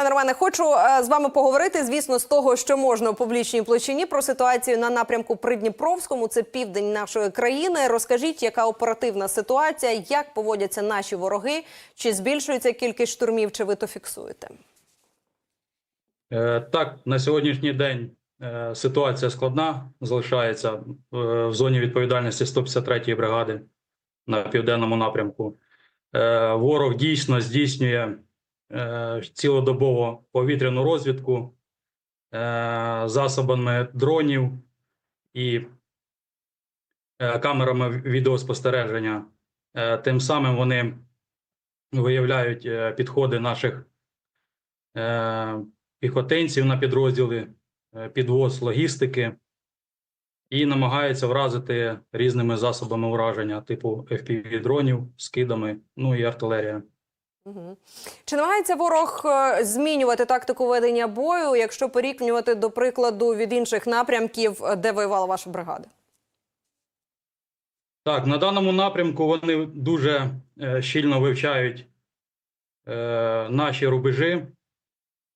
Пане Романе, хочу е, з вами поговорити, звісно, з того, що можна у публічній площині про ситуацію на напрямку Придніпровському. Це південь нашої країни. Розкажіть, яка оперативна ситуація, як поводяться наші вороги, чи збільшується кількість штурмів, чи ви то фіксуєте? Е, Так, на сьогоднішній день е, ситуація складна залишається в зоні відповідальності 153-ї бригади на південному напрямку. Ворог дійсно здійснює цілодобово повітряну розвідку е, засобами дронів і е, камерами відеоспостереження. Е, Тим самим вони виявляють е, підходи наших е, піхотинців на підрозділи, е, підвоз логістики і намагаються вразити різними засобами ураження, типу FPV-дронів, скидами, ну і артилерія. Чи намагається ворог е, змінювати тактику ведення бою, якщо порівнювати, до прикладу, від інших напрямків, е, де воювала ваша бригада? Так, на даному напрямку вони дуже е, щільно вивчають е, наші рубежі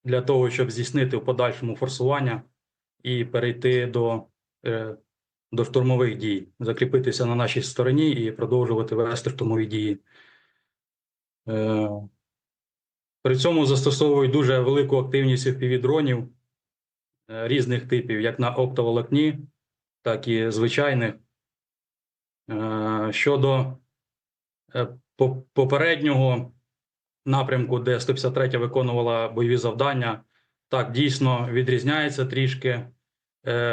для того, щоб здійснити в подальшому форсування і перейти до, е, до штурмових дій, закріпитися на нашій стороні і продовжувати вести штурмові дії. Е, при цьому застосовують дуже велику активність FPV-дронів е, різних типів, як на оптоволокні, так і звичайних. Е, Щодо попереднього напрямку, де 153 виконувала бойові завдання, так дійсно відрізняється трішки.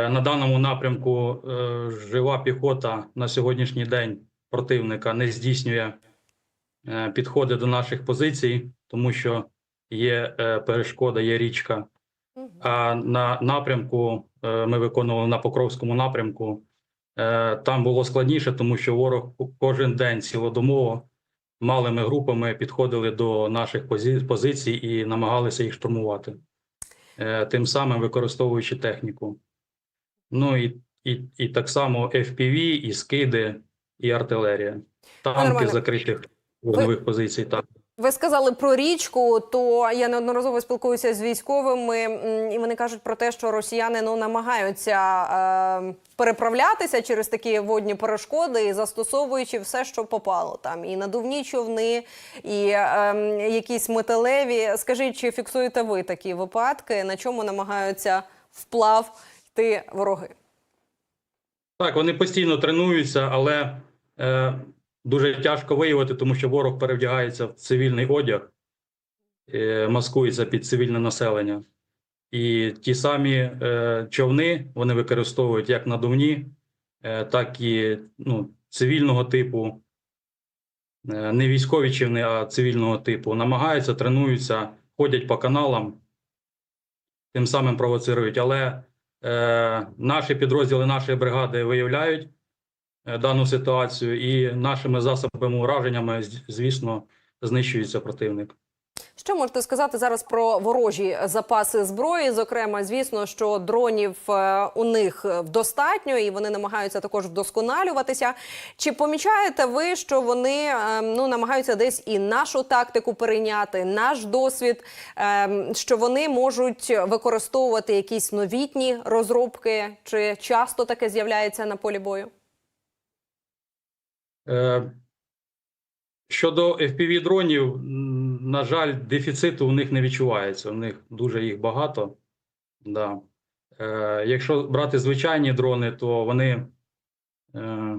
На даному напрямку жива піхота на сьогоднішній день противника не здійснює підходи до наших позицій, тому що є е, перешкода, є річка. А на напрямку е, ми виконували на Покровському напрямку. Е, Там було складніше, тому що ворог кожен день цілодомово малими групами підходили до наших позицій і намагалися їх штурмувати, Е, тим самим використовуючи техніку. Ну і, і, і так само FPV, і скиди, і артилерія. Танки закритих вогневих позицій. Так. Ви сказали про річку, то я неодноразово спілкуюся з військовими, і вони кажуть про те, що росіяни ну намагаються е, переправлятися через такі водні перешкоди, і застосовуючи все, що попало там, і надувні човни, і е, якісь металеві. Скажіть, чи фіксуєте ви такі випадки? На чому намагаються вплав йти вороги? Так, вони постійно тренуються, але е, дуже тяжко виявити, тому що ворог перевдягається в цивільний одяг, е, маскується під цивільне населення. І ті самі е, човни вони використовують як надувні, е, так і ну, цивільного типу, не військові човни, а цивільного типу. Намагаються, тренуються, ходять по каналам, тим самим провоцирують. Але Е, Наші підрозділи нашої бригади виявляють дану ситуацію, і нашими засобами ураженнями, звісно, знищується противник. Що можете сказати зараз про ворожі запаси зброї? Зокрема, звісно, що дронів е, у них достатньо, і вони намагаються також вдосконалюватися. Чи помічаєте ви, що вони е, ну намагаються десь і нашу тактику перейняти, наш досвід, е, що вони можуть використовувати якісь новітні розробки? Чи часто таке з'являється на полі бою? Е, Щодо FPV-дронів, на жаль, дефіциту у них не відчувається. У них дуже їх багато. Да. Е, Якщо брати звичайні дрони, то вони, е,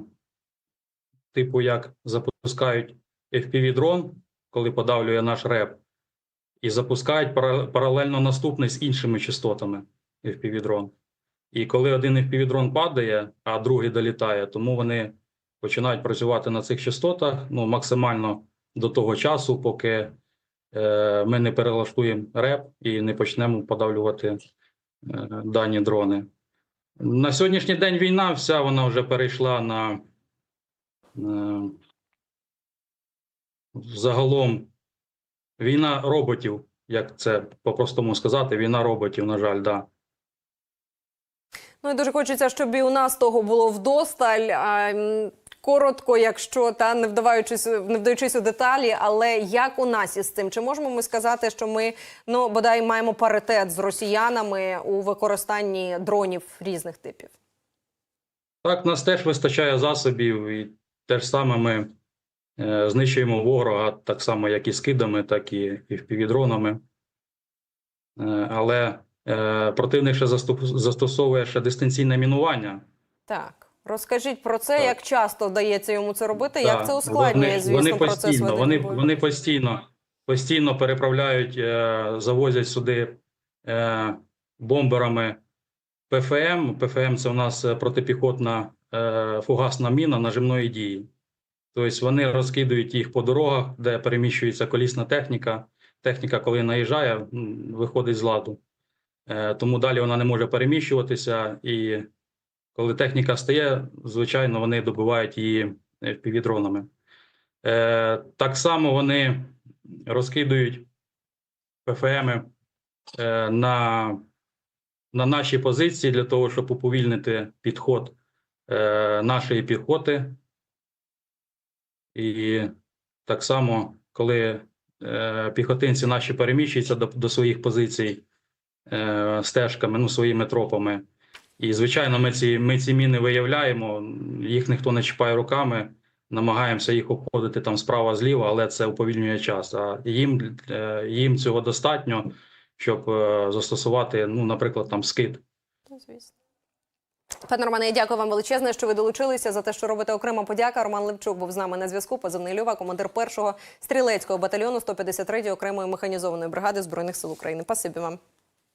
типу, як запускають FPV-дрон, коли подавлює наш реп, і запускають паралельно наступний з іншими частотами FPV-дрон. І коли один FPV-дрон падає, а другий долітає, тому вони починають працювати на цих частотах ну, максимально до того часу, поки е, ми не перелаштуємо реп і не почнемо подавлювати е, дані дрони. На сьогоднішній день війна, вся вона вже перейшла на е, загалом війна роботів, як це по-простому сказати, війна роботів, на жаль, да. Ну і дуже хочеться, щоб і у нас того було вдосталь. А, коротко, якщо та не вдаваючись, не вдаючись у деталі, але як у нас із цим? Чи можемо ми сказати, що ми ну бодай маємо паритет з росіянами у використанні дронів різних типів? Так, нас теж вистачає засобів, і те ж саме ми е, знищуємо ворога так само, як і скидами, так і, і впівдронами. Е, але е, противник ще застосовує ще дистанційне мінування. Так. Розкажіть про це, Так. як часто вдається йому це робити, Так, як це ускладнює, вони, звісно, вони процес постійно, вони, вони постійно, постійно переправляють, е, завозять сюди е, бомберами ПФМ. ПФМ це у нас е, протипіхотна е, фугасна міна нажимної дії. Тобто вони розкидують їх по дорогах, де переміщується колісна техніка. Техніка, коли наїжджає, виходить з ладу. Е, тому далі вона не може переміщуватися. І коли техніка стає, звичайно, вони добивають її е, впівдронами. Е, так само вони розкидують ПФМи е, на, на наші позиції для того, щоб уповільнити підход е, нашої піхоти. І так само, коли е, піхотинці наші переміщуються до, до своїх позицій е, стежками, ну, своїми тропами. І, звичайно, ми ці, ми ці міни виявляємо, їх ніхто не чіпає руками, намагаємося їх обходити там справа зліва, але це уповільнює час. А їм, е, їм цього достатньо, щоб е, застосувати, ну, наприклад, там скид. Ну, звісно. Пане Романе, я дякую вам величезне, що ви долучилися за те, що робите окрема подяка. Роман Левчук був з нами на зв'язку. Позивний Люва, командир першого стрілецького батальйону 153-ї окремої механізованої бригади збройних сил України. Пасибі вам.